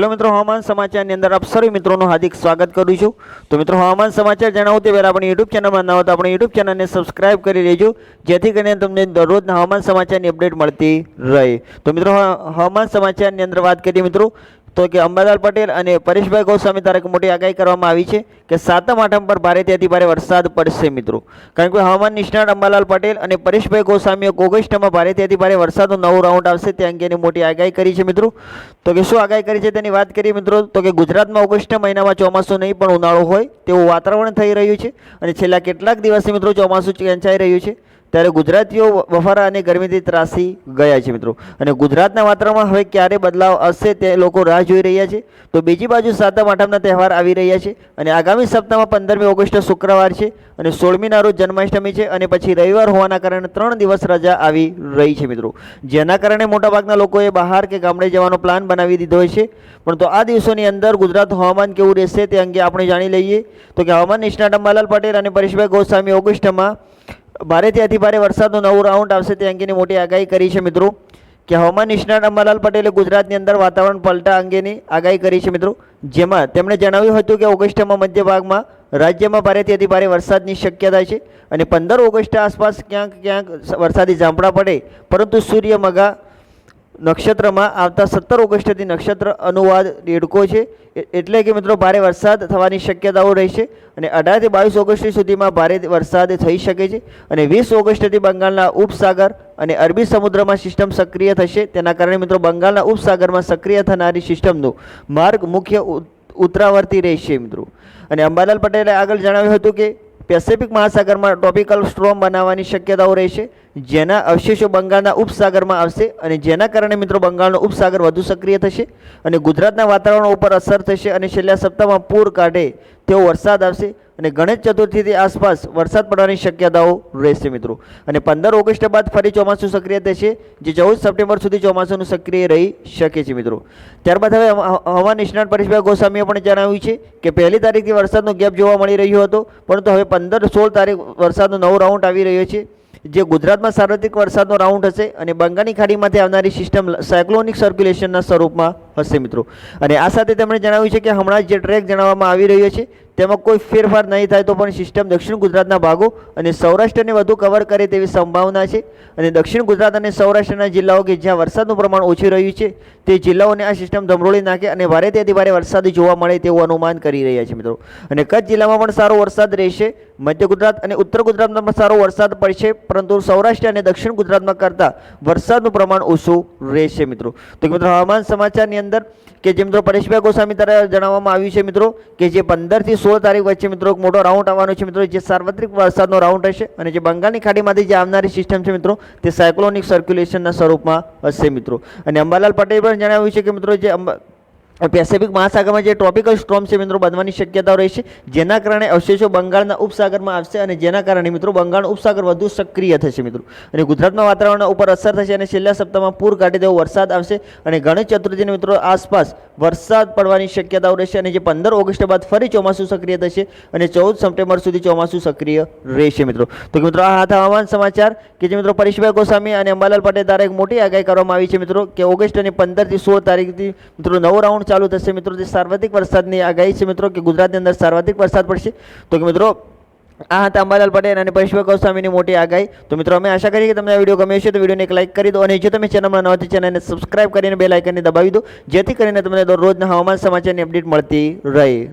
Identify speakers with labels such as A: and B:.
A: Hello મિત્રો, હવામાન સમાચારની અંદર આપ સર્વે મિત્રોનું હાર્દિક સ્વાગત કરું છું. તો મિત્રો, હવામાન સમાચાર જણાવું તે પહેલાં આપણી યુટ્યુબ ચેનલમાં ન હોય તો આપણે યુટ્યુબ ચેનલને સબસ્ક્રાઇબ કરી લેજો, જેથી કરીને તમને દરરોજના હવામાન સમાચારની અપડેટ મળતી રહે. તો મિત્રો હવામાન સમાચારની અંદર વાત કરીએ મિત્રો તો કે અંબાલાલ પટેલ અને પરેશભાઈ ગોસ્વામી તારીખ મોટી આગાહી કરવામાં આવી છે કે સાતમ આઠમ પર ભારેથી અતિ ભારે વરસાદ પડશે મિત્રો. કારણ કે હવામાન નિષ્ણાત અંબાલાલ પટેલ અને પરેશભાઈ ગોસ્વામીએ ઓગસ્ટમાં ભારેથી અતિ ભારે વરસાદનો નવો રાઉન્ડ આવશે તે અંગેની મોટી આગાહી કરી છે મિત્રો. તો કે શું આગાહી કરી છે તેની વાત કરીએ મિત્રો. તો કે ગુજરાતમાં ઓગસ્ટ મહિનામાં ચોમાસું નહીં પણ ઉનાળો હોય તેવું વાતાવરણ થઈ રહ્યું છે. અને છેલ્લા કેટલાક દિવસથી મિત્રો ચોમાસું ખેંચાઈ રહ્યું છે. ત્યારે ગુજરાતીઓ બફારા અને ગરમીથી ત્રાસી ગયા છે મિત્રો. અને ગુજરાતના વાતાવરણમાં હવે ક્યારે બદલાવ આવશે તે લોકો રાહ જોઈ રહ્યા છે. તો બીજી બાજુ સાતમ આઠમના તહેવાર આવી રહ્યા છે અને આગામી સપ્તાહમાં પંદરમી ઓગસ્ટ શુક્રવાર છે અને સોળમીના રોજ જન્માષ્ટમી છે અને પછી રવિવાર હોવાના કારણે ત્રણ દિવસ રજા આવી રહી છે મિત્રો. જેના કારણે મોટાભાગના લોકોએ બહાર કે ગામડે જવાનો પ્લાન બનાવી દીધો છે. પણ તો આ દિવસોની અંદર ગુજરાત હવામાન કેવું રહેશે તે અંગે આપણે જાણી લઈએ. તો કે હવામાન નિષ્ણાત અંબાલાલ પટેલ અને પરેશભાઈ ગોસ્વામી ઓગસ્ટમાં ભારેથી અતિભારે વરસાદનો નવો રાઉન્ડ આવશે તે અંગેની મોટી આગાહી કરી છે મિત્રો. કે હવામાન નિષ્ણાત અંબાલાલ પટેલે ગુજરાતની અંદર વાતાવરણ પલટા અંગેની આગાહી કરી છે મિત્રો. જેમાં તેમણે જણાવ્યું હતું કે ઓગસ્ટમાં મધ્ય ભાગમાં રાજ્યમાં ભારેથી અતિભારે વરસાદની શક્યતા છે અને પંદર ઓગસ્ટ આસપાસ ક્યાંક ક્યાંક વરસાદી ઝાંપડા પડે, પરંતુ સૂર્ય મગા નક્ષત્રમાં આવતા સત્તર ઓગસ્ટથી નક્ષત્ર અનુવાદ દેડકો છે. એટલે કે મિત્રો ભારે વરસાદ થવાની શક્યતાઓ રહેશે અને અઢારથી બાવીસ ઓગસ્ટ સુધીમાં ભારે વરસાદ થઈ શકે છે અને વીસ ઓગસ્ટથી બંગાળના ઉપસાગર અને અરબી સમુદ્રમાં સિસ્ટમ સક્રિય થશે. તેના કારણે મિત્રો બંગાળના ઉપસાગરમાં સક્રિય થનારી સિસ્ટમનો માર્ગ મુખ્ય ઉત્તરાવર્તી રહેશે મિત્રો. અને અંબાલાલ પટેલે આગળ જણાવ્યું હતું કે પેસિફિક મહાસાગરમાં ટ્રોપિકલ સ્ટ્રોમ બનાવવાની શક્યતાઓ રહેશે, જેના અવશેષો બંગાળના ઉપસાગરમાં આવશે અને જેના કારણે મિત્રો બંગાળનો ઉપસાગર વધુ સક્રિય થશે અને ગુજરાતના વાતાવરણ ઉપર અસર થશે અને છેલ્લા સપ્તાહમાં પૂર કાઢે તેવો વરસાદ આવશે. અને ગણેશ ચતુર્થીથી આસપાસ વરસાદ પડવાની શક્યતાઓ રહેશે મિત્રો. અને પંદર ઓગસ્ટ બાદ ફરી ચોમાસું સક્રિય થશે, જે ચૌદ સપ્ટેમ્બર સુધી ચોમાસાનું સક્રિય રહી શકે છે મિત્રો. ત્યારબાદ હવે હવા- હવામાન નિષ્ણાત પરેશભાઈ ગોસ્વામીએ પણ જણાવ્યું છે કે પહેલી તારીખથી વરસાદનો ગેપ જોવા મળી રહ્યો હતો, પરંતુ હવે પંદર સોળ તારીખ વરસાદનો નવો રાઉન્ડ આવી રહ્યો છે, જે ગુજરાતમાં સાર્વત્રિક વરસાદનો રાઉન્ડ હશે અને બંગાળની ખાડીમાંથી આવનારી સિસ્ટમ સાયક્લોનિક સર્ક્યુલેશનના સ્વરૂપમાં હશે મિત્રો. અને આ સાથે તેમણે જણાવ્યું છે કે હમણાં જે ટ્રેક જણાવવામાં આવી રહ્યો છે તેમાં કોઈ ફેરફાર નહીં થાય તો પણ સિસ્ટમ દક્ષિણ ગુજરાતના ભાગો અને સૌરાષ્ટ્રને વધુ કવર કરે તેવી સંભાવના છે. અને દક્ષિણ ગુજરાત અને સૌરાષ્ટ્રના જિલ્લાઓ કે જ્યાં વરસાદનું પ્રમાણ ઓછું રહ્યું છે, તે જિલ્લાઓને આ સિસ્ટમ ધમરોળી નાખે અને ભારેથી ભારે વરસાદ જોવા મળે તેવું અનુમાન કરી રહ્યા છે મિત્રો. અને કચ્છ જિલ્લામાં પણ સારો વરસાદ રહેશે, મધ્ય ગુજરાત અને ઉત્તર ગુજરાતમાં પણ સારો વરસાદ પડશે, પરંતુ સૌરાષ્ટ્ર અને દક્ષિણ ગુજરાતમાં કરતાં વરસાદનું પ્રમાણ ઓછું રહેશે મિત્રો. તો મિત્રો, હવામાન સમાચારની અંદર કે જે મિત્રો પરેશભાઈ ગોસ્વામી દ્વારા જણાવવામાં આવ્યું છે મિત્રો, કે જે પંદરથી સોળ તારીખ વચ્ચે મિત્રો એક મોટો રાઉન્ડ આવવાનો છે મિત્રો, જે સાર્વત્રિક વરસાદનો રાઉન્ડ હશે અને જે બંગાળની ખાડીમાંથી જે આવનારી સિસ્ટમ છે મિત્રો, તે સાયક્લોનિક સર્ક્યુલેશનના સ્વરૂપમાં હશે મિત્રો. અને અંબાલાલ પટેલ પણ જણાવ્યું છે કે મિત્રો, જે અંબા પેસિફિક મહાસાગરમાં જે ટ્રોપિકલ સ્ટ્રોમ છે મિત્રો, બનવાની શક્યતાઓ રહેશે જેના કારણે અવશેષો બંગાળના ઉપસાગરમાં આવશે અને જેના કારણે મિત્રો બંગાળનો ઉપસાગર વધુ સક્રિય થશે મિત્રો. અને ગુજરાતમાં વાતાવરણ ઉપર અસર થશે અને છેલ્લા સપ્તાહમાં પૂર કાઢી દેવો વરસાદ આવશે અને ગણેશ ચતુર્થીના મિત્રો આસપાસ વરસાદ પડવાની શક્યતાઓ રહેશે અને જે પંદર ઓગસ્ટ બાદ ફરી ચોમાસું સક્રિય થશે અને ચૌદ સપ્ટેમ્બર સુધી ચોમાસું સક્રિય રહેશે મિત્રો. તો મિત્રો, આ હતા હવામાન સમાચાર કે જે મિત્રો પરેશભાઈ ગોસ્વામી અને અંબાલાલ પટેલ દ્વારા એક મોટી આગાહી કરવામાં આવી છે મિત્રો, કે ઓગસ્ટ અને પંદરથી સોળ તારીખથી મિત્રો નવો રાઉન્ડ ચાલુ થશે મિત્રો. જે સાર્વત્રિક વરસાદની આગાહી છે મિત્રો, કે ગુજરાતની અંદર સાર્વત્રિક વરસાદ પડશે. તો કે મિત્રો, આ હતા અંબાલાલ પટેલ અને પરેશભાઈ ગોસ્વામીની મોટી આગાહી. તો મિત્રો, અમે આશા કરીએ કે તમને આ વીડિયો ગમ્યો છે તો વિડીયોને એક લાઇક કરી દો અને જો તમે ચેનલમાં નવા ચેનલને સબસ્ક્રાઇબ કરીને બે લાઇકનને દબાવી દો, જેથી કરીને તમને દરરોજના હવામાન સમાચારની અપડેટ મળતી રહે.